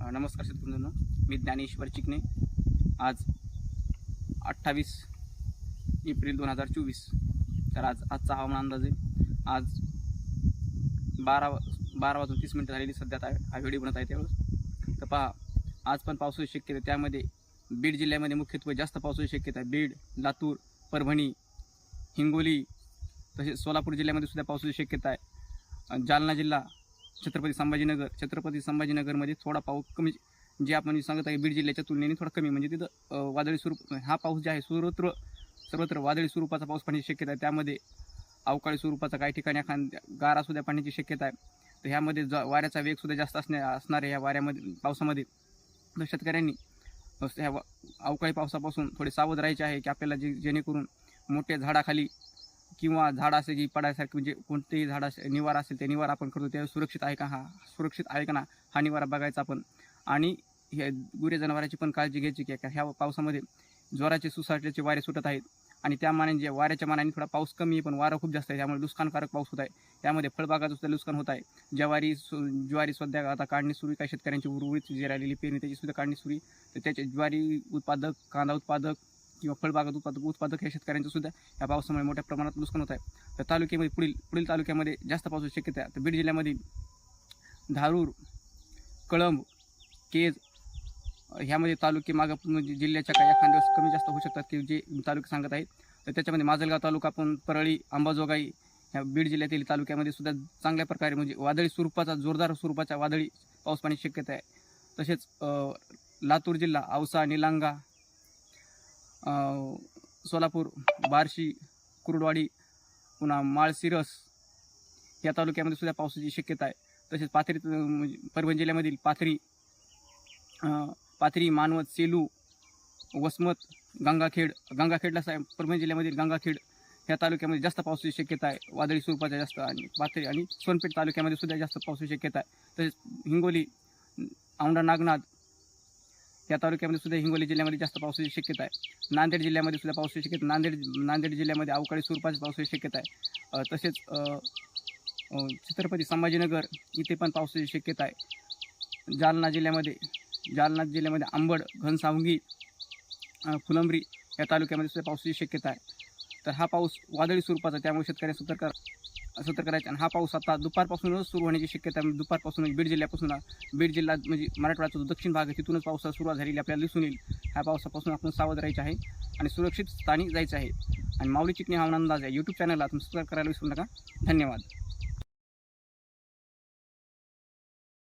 नमस्कार शेतकऱ्यांनो. मी ज्ञानेश्वर चिकणे आज अठ्ठावीस एप्रिल दोन हजार चोवीस. तर आज आजचा हवामान अंदाज आहे. आज बारा बारा वाजून तीस मिनटं झालेली सध्या आता हा व्हिडिओ बनत आहे त्यावेळेस. तर पहा आज पण पावसाची शक्यता त्यामध्ये बीड जिल्ह्यामध्ये मुख्यत्वे जास्त पावसाची शक्यता आहे. बीड लातूर परभणी हिंगोली तसेच सोलापूर जिल्ह्यामध्ये सुद्धा पावसाची शक्यता आहे. जालना जिल्हा छत्रपती संभाजीनगर. छत्रपती संभाजीनगरमध्ये थोडा पाऊस कमी जे आपण सांगत आहे बीड जिल्ह्याच्या तुलनेने थोडा कमी म्हणजे तिथं वादळी स्वरूप हा पाऊस जे आहे सर्वत्र सर्वत्र वादळी स्वरूपाचा पाऊस पडण्याची शक्यता आहे. त्यामध्ये अवकाळी स्वरूपाचा काही ठिकाणी खान गारा सुद्धा पाण्याची शक्यता आहे. तर ह्यामध्ये ज वाऱ्याचा वेगसुद्धा जास्त असण्या असणार आहे ह्या वाऱ्यामध्ये पावसामध्ये. तर शेतकऱ्यांनी ह्या वा- अवकाळी पावसापासून थोडे सावध राहायचे आहे की आपल्याला जे जेणेकरून मोठ्या झाडाखाली किंवा झाड असेल की पडायसारखं म्हणजे कोणतेही झाड असेल निवारा असेल ते निवारा आपण करतो ते सुरक्षित आहे का हा? सुरक्षित आहे का ना? हा निवारा बघायचा आपण. आणि हे गुरे जनावरांची पण काळजी घ्यायची की ह्या पावसामध्ये ज्वराचे सुसाट्याचे वारे सुटत आहेत. आणि त्या मानाने जे वाऱ्याच्या मानाने थोडा पाऊस कमी आहे पण वारं खूप जास्त आहे. त्यामुळे नुकसानकारक पाऊस होत आहे. त्यामध्ये फळबागाचं सुद्धा नुकसान होत आहे. ज्वारी सु ज्वारी सध्या आता काढणी सुरू काही शेतकऱ्यांची उर्वरित जी राहिलेली पेरणी त्याची सुद्धा काढणी सुरू तर त्याचे ज्वारी उत्पादक कांदा उत्पादक किंवा फळबागात उत्पादक उत्पादक या शेतकऱ्यांचं सुद्धा या पावसामुळे मोठ्या प्रमाणात नुकसान होत आहे. तर तालुक्यामध्ये पुढील पुढील तालुक्यामध्ये जास्त पावसाची शक्यता आहे. तर बीड जिल्ह्यामध्ये धारूर कळंब केज ह्यामध्ये तालुके मागं म्हणजे जिल्ह्याच्या काही एखाद दिवस कमी जास्त होऊ शकतात की जे तालुके सांगत आहेत तर त्याच्यामध्ये माजलगाव तालुका पण परळी अंबाजोगाई ह्या बीड जिल्ह्यातील तालुक्यामध्ये सुद्धा चांगल्या प्रकारे म्हणजे वादळी स्वरूपाचा जोरदार स्वरूपाचा वादळी पाऊस पाण्याची शक्यता आहे. तसेच लातूर जिल्हा औसा निलांगा सोलापूर बार्शी कुर्डवाडी पुन्हा माळशिरस या तालुक्यामध्ये सुद्धा पावसाची शक्यता आहे. तसेच पाथरी म्हणजे परभणी जिल्ह्यामधील पाथरी पाथरी मानवत सेलू वसमत गंगाखेड गंगाखेडला साहेब परभणी जिल्ह्यामधील गंगाखेड ह्या तालुक्यामध्ये जास्त पावसाची शक्यता आहे. वादळी स्वरूपाचा जास्त आणि पाथरी आणि सोनपेठ तालुक्यामध्ये सुद्धा जास्त पावसाची शक्यता आहे. तसेच हिंगोली औंढा नागनाथ या तालुक्यामध्ये सुद्धा हिंगोली जिल्ह्यामध्ये जास्त पावसाची शक्यता आहे. नांदेड जिल्ह्यामध्ये सुद्धा पावसाची शक्यता नांदेड नांदेड जिल्ह्यामध्ये अवकाळी स्वरूपाची पावसाची शक्यता आहे. तसेच छत्रपती संभाजीनगर इथे पण पावसाची शक्यता आहे. जालना जिल्ह्यामध्ये जालना जिल्ह्यामध्ये आंबड घनसावंगी फुलंबरी फुलंब्री या तालुक्यामध्ये सुद्धा पावसाची शक्यता आहे. तर हा पाऊस वादळी स्वरूपाचा त्यामुळे शेतकऱ्यांना सतर्क सतर्क करायचं. आणि हा पाऊस आता दुपारपासूनच सुरू होण्याची शक्यता दुपारपासूनच दुपारपासून बीड जिल्ह्यापासून बीड जिल्हा म्हणजे मराठवाड्याचा जो दक्षिण भाग आहे तिथूनच पावसाला सुरुवात झालेली आपल्याला दिसून येईल. ह्या पावसापासून आपण सावध राहायचं आहे आणि सुरक्षित स्थानी जायचं आहे. आणि माऊली चिकणी हवामान अंदाज आहे यूट्यूब चॅनलला तुम्ही सबस्क्राईब करायला विसरू नका. धन्यवाद.